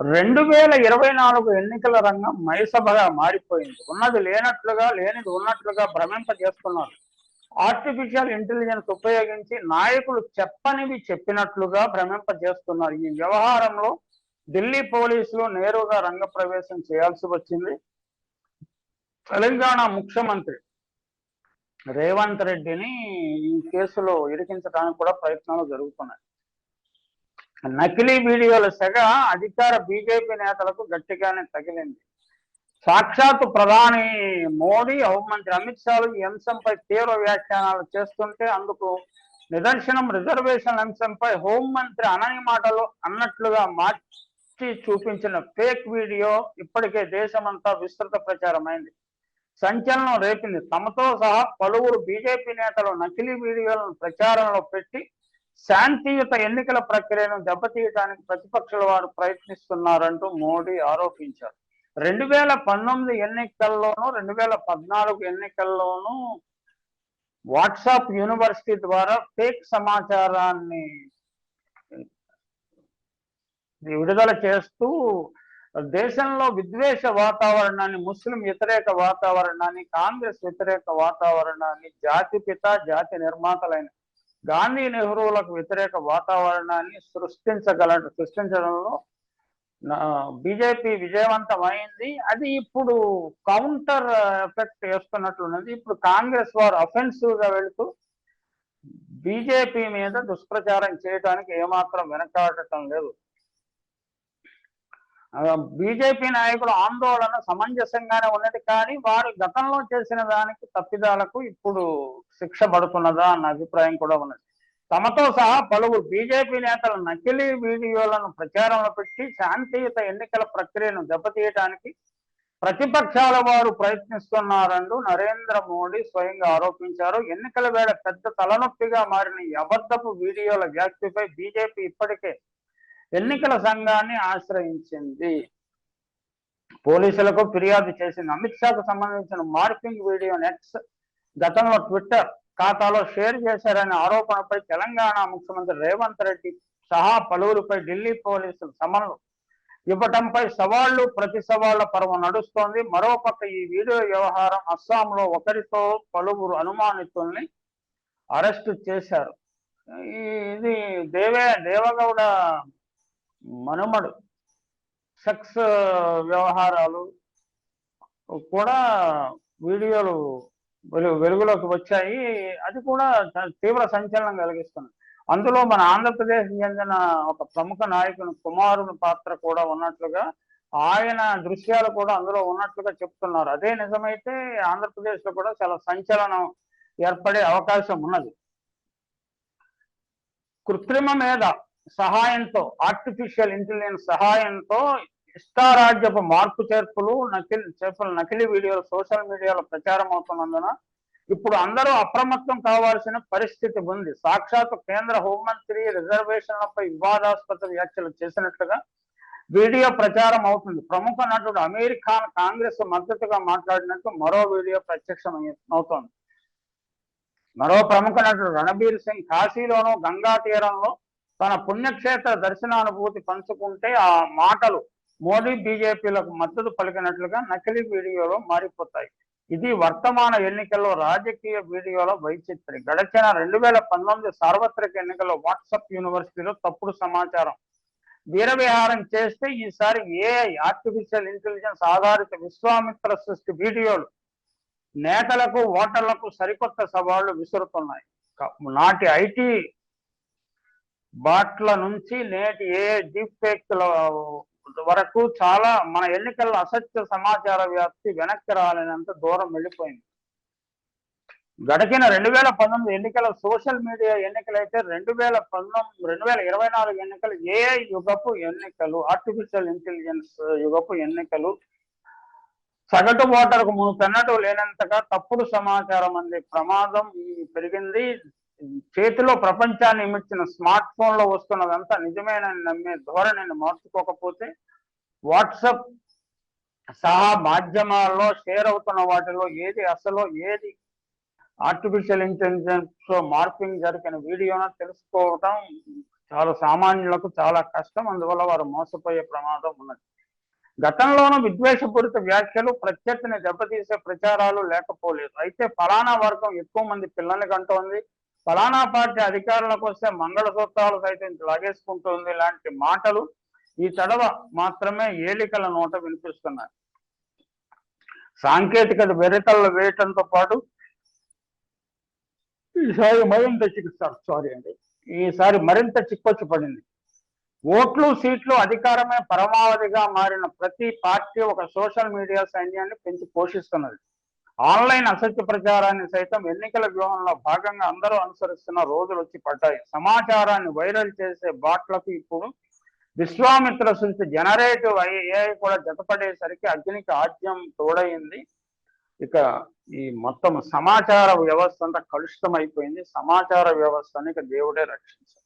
రెండు వేల ఇరవై నాలుగు ఎన్నికల రంగం మైసభగా మారిపోయింది. ఉన్నది లేనట్లుగా లేనిది ఉన్నట్లుగా భ్రమింప చేస్తున్నారు ఆర్టిఫిషియల్ ఇంటెలిజెన్స్ ఉపయోగించి నాయకులు చెప్పనివి చెప్పినట్లుగా భ్రమింప చేస్తున్నారు ఈ వ్యవహారంలో ఢిల్లీ పోలీసులు నేరుగా రంగప్రవేశం చేయాల్సి వచ్చింది. తెలంగాణ ముఖ్యమంత్రి రేవంత్ రెడ్డిని ఈ కేసులో ఇరికించడానికి కూడా ప్రయత్నాలు జరుగుతున్నాయి. నకిలీ వీడియోల సెగ అధికార బీజేపీ నేతలకు గట్టిగానే తగిలింది. సాక్షాత్ ప్రధాని మోడీ హోంమంత్రి అమిత్ షాలు ఈ అంశంపై తీవ్ర వ్యాఖ్యానాలు చేస్తుంటే అందుకు నిదర్శనం రిజర్వేషన్ అంశంపై హోంమంత్రి అనని మాటలు అన్నట్లుగా మార్చి చూపించిన ఫేక్ వీడియో ఇప్పటికే దేశమంతా విస్తృత ప్రచారమైంది. సంచలనం రేపింది. తమతో సహా పలువురు బీజేపీ నేతలు నకిలీ వీడియోలను ప్రచారంలో పెట్టి శాంతియుత ఎన్నికల ప్రక్రియను దెబ్బతీయడానికి ప్రతిపక్షాల వారు ప్రయత్నిస్తున్నారంటూ మోడీ ఆరోపించారు. రెండు వేల పంతొమ్మిది ఎన్నికల్లోనూ రెండు వేల పద్నాలుగు ఎన్నికల్లోనూ వాట్సాప్ యూనివర్సిటీ ద్వారా ఫేక్ సమాచారాన్ని విడుదల చేస్తూ దేశంలో విద్వేష వాతావరణాన్ని ముస్లిం వ్యతిరేక వాతావరణాన్ని కాంగ్రెస్ వ్యతిరేక వాతావరణాన్ని జాతి పిత జాతి నిర్మాతలైన గాంధీ నెహ్రూలకు వ్యతిరేక వాతావరణాన్ని సృష్టించగల సృష్టించడంలో బీజేపీ విజయవంతమైంది. అది ఇప్పుడు కౌంటర్ ఎఫెక్ట్ వేస్తున్నట్లున్నది. ఇప్పుడు కాంగ్రెస్ వారు అఫెన్సివ్గా వెళుతూ బీజేపీ మీద దుష్ప్రచారం చేయడానికి ఏమాత్రం వెనకాడటం లేదు. బీజేపీ నాయకుల ఆందోళన సమంజసంగానే ఉన్నది కానీ వారు గతంలో చేసిన దానికి తప్పిదాలకు ఇప్పుడు శిక్ష పడుతున్నదా అన్న అభిప్రాయం కూడా ఉన్నది. తమతో సహా పలువురు బీజేపీ నేతల నకిలీ వీడియోలను ప్రచారంలో పెట్టి శాంతియుత ఎన్నికల ప్రక్రియను దెబ్బతీయడానికి ప్రతిపక్షాల వారు ప్రయత్నిస్తున్నారంటూ నరేంద్ర మోడీ స్వయంగా ఆరోపించారు. ఎన్నికల వేళ పెద్ద తలనొప్పిగా మారిన అబద్ధపు వీడియోల వ్యాప్తిపై బీజేపీ ఇప్పటికే ఎన్నికల సంఘాన్ని ఆశ్రయించింది. పోలీసులకు ఫిర్యాదు చేసింది. అమిత్ షాకు సంబంధించిన మార్పింగ్ వీడియో నెట్స్ గతంలో ట్విట్టర్ ఖాతాలో షేర్ చేశారనే ఆరోపణపై తెలంగాణ ముఖ్యమంత్రి రేవంత్ రెడ్డి సహా పలువురిపై ఢిల్లీ పోలీసులు సమన్లు ఇవ్వటంపై సవాళ్ళు ప్రతి సవాళ్ళ పర్వం నడుస్తోంది. మరోపక్క ఈ వీడియో వ్యవహారం అస్సాంలో ఒకరితో పలువురు అనుమానితుల్ని అరెస్టు చేశారు. ఇది దేవే దేవగౌడ మనుమడు. సెక్స్ వ్యవహారాలు కూడా వీడియోలు వెలుగులోకి వచ్చాయి. అది కూడా తీవ్ర సంచలనం కలిగిస్తుంది. అందులో మన ఆంధ్రప్రదేశ్ చెందిన ఒక ప్రముఖ నాయకుని కుమారుని పాత్ర కూడా ఉన్నట్లుగా ఆయన దృశ్యాలు కూడా అందులో ఉన్నట్లుగా చెప్తున్నారు. అదే నిజమైతే ఆంధ్రప్రదేశ్లో కూడా చాలా సంచలనం ఏర్పడే అవకాశం ఉన్నది. కృత్రిమ మీద సహాయంతో ఆర్టిఫిషియల్ ఇంటెలిజెన్స్ సహాయంతో ఇష్టారాజ్యపు మార్పు చేర్పులు నకిలీ చేర్పులు నకిలీ వీడియోలు సోషల్ మీడియాలో ప్రచారం అవుతున్నందున ఇప్పుడు అందరూ అప్రమత్తం కావాల్సిన పరిస్థితి ఉంది. సాక్షాత్ కేంద్ర హోంమంత్రి రిజర్వేషన్లపై వివాదాస్పద వ్యాఖ్యలు చేసినట్లుగా వీడియో ప్రచారం అవుతుంది. ప్రముఖ నటుడు అమీర్ ఖాన్ కాంగ్రెస్ మద్దతుగా మాట్లాడినట్టు మరో వీడియో ప్రత్యక్షం అవుతోంది. మరో ప్రముఖ నటుడు రణబీర్ సింగ్ కాశీలోను గంగా తీరంలో తన పుణ్యక్షేత్ర దర్శనానుభూతి పంచుకుంటే ఆ మాటలు మోడీ బీజేపీలకు మద్దతు పలికినట్లుగా నకిలీ వీడియోలో మారిపోతాయి. ఇది వర్తమాన ఎన్నికల్లో రాజకీయ వీడియోల వైచిత్రి గడిచిన రెండు వేల పంతొమ్మిది సార్వత్రిక ఎన్నికల్లో వాట్సాప్ యూనివర్సిటీలో తప్పుడు సమాచారం. వీరవిహారం చేస్తే ఈసారి ఏఐ ఆర్టిఫిషియల్ ఇంటెలిజెన్స్ ఆధారిత విశ్వామిత్ర సృష్టి వీడియోలు నేతలకు ఓటర్లకు సరికొత్త సవాళ్ళు విసురుతున్నాయి. నాటి ఐటీ బాట్ల నుంచి నేటి ఏ డీప్ ఫేక్ల వరకు చాలా మన ఎన్నికల్లో అసత్య సమాచార వ్యాప్తి వెనక్కి రాలేనంత దూరం వెళ్ళిపోయింది. గడిచిన రెండు వేల పంతొమ్మిది ఎన్నికల సోషల్ మీడియా ఎన్నికలైతే రెండు వేల పంతొమ్మిది రెండు వేల ఇరవై నాలుగు ఎన్నికలు ఏ యుగపు ఎన్నికలు ఆర్టిఫిషియల్ ఇంటెలిజెన్స్ యుగపు ఎన్నికలు సగటు ఓటర్కు మునుపెన్నటూ లేనంతగా తప్పుడు సమాచారం అందే ప్రమాదం పెరిగింది. చేతిలో ప్రపంచాన్ని ఇమిడ్చిన స్మార్ట్ ఫోన్లో వస్తున్నదంతా నిజమేనని నమ్మే ధోరణిని మార్చుకోకపోతే వాట్సప్ సహా మాధ్యమాల్లో షేర్ అవుతున్న వాటిలో ఏది అసలు ఏది ఆర్టిఫిషియల్ ఇంటెలిజెన్స్ మార్పింగ్ జరిగిన వీడియోను తెలుసుకోవటం చాలా సామాన్యులకు చాలా కష్టం. అందువల్ల వారు మోసపోయే ప్రమాదం ఉన్నది. గతంలోనూ విద్వేషపూరిత వ్యాఖ్యలు ప్రత్యర్థిని దెబ్బతీసే ప్రచారాలు లేకపోలేదు. అయితే ఫలానా వర్గం ఎక్కువ మంది పిల్లల్ని కంటోంది. ఫలానా పార్టీ అధికారంలోకి వస్తే మంగళసూత్రాలు సైతం లాగేసుకుంటుంది లాంటి మాటలు ఈ తడవ మాత్రమే ఏలికల నోట వినిపిస్తున్నాయి. సాంకేతికత వెరితల్లో వేయటంతో పాటు ఈసారి మరింత చికిత్స సారీ అండి. ఈసారి మరింత చిక్కొచ్చి పడింది. ఓట్లు సీట్లు అధికారమే పరమావధిగా మారిన ప్రతి పార్టీ ఒక సోషల్ మీడియా సైన్యాన్ని పెంచి పోషిస్తున్నది. ఆన్లైన్ అసత్య ప్రచారాన్ని సైతం ఎన్నికల వ్యూహంలో భాగంగా అందరూ అనుసరిస్తున్న రోజులు వచ్చి పడ్డాయి. సమాచారాన్ని వైరల్ చేసే బాట్లకు ఇప్పుడు విశ్వామిత్ర సృష్టి జనరేటివ్ ఏఐ కూడా జతపడేసరికి అగ్నికి ఆద్యం తోడైంది ఇక ఈ మొత్తం సమాచార వ్యవస్థ అంతా కలుషితం అయిపోయింది సమాచార వ్యవస్థని ఇక దేవుడే రక్షించారు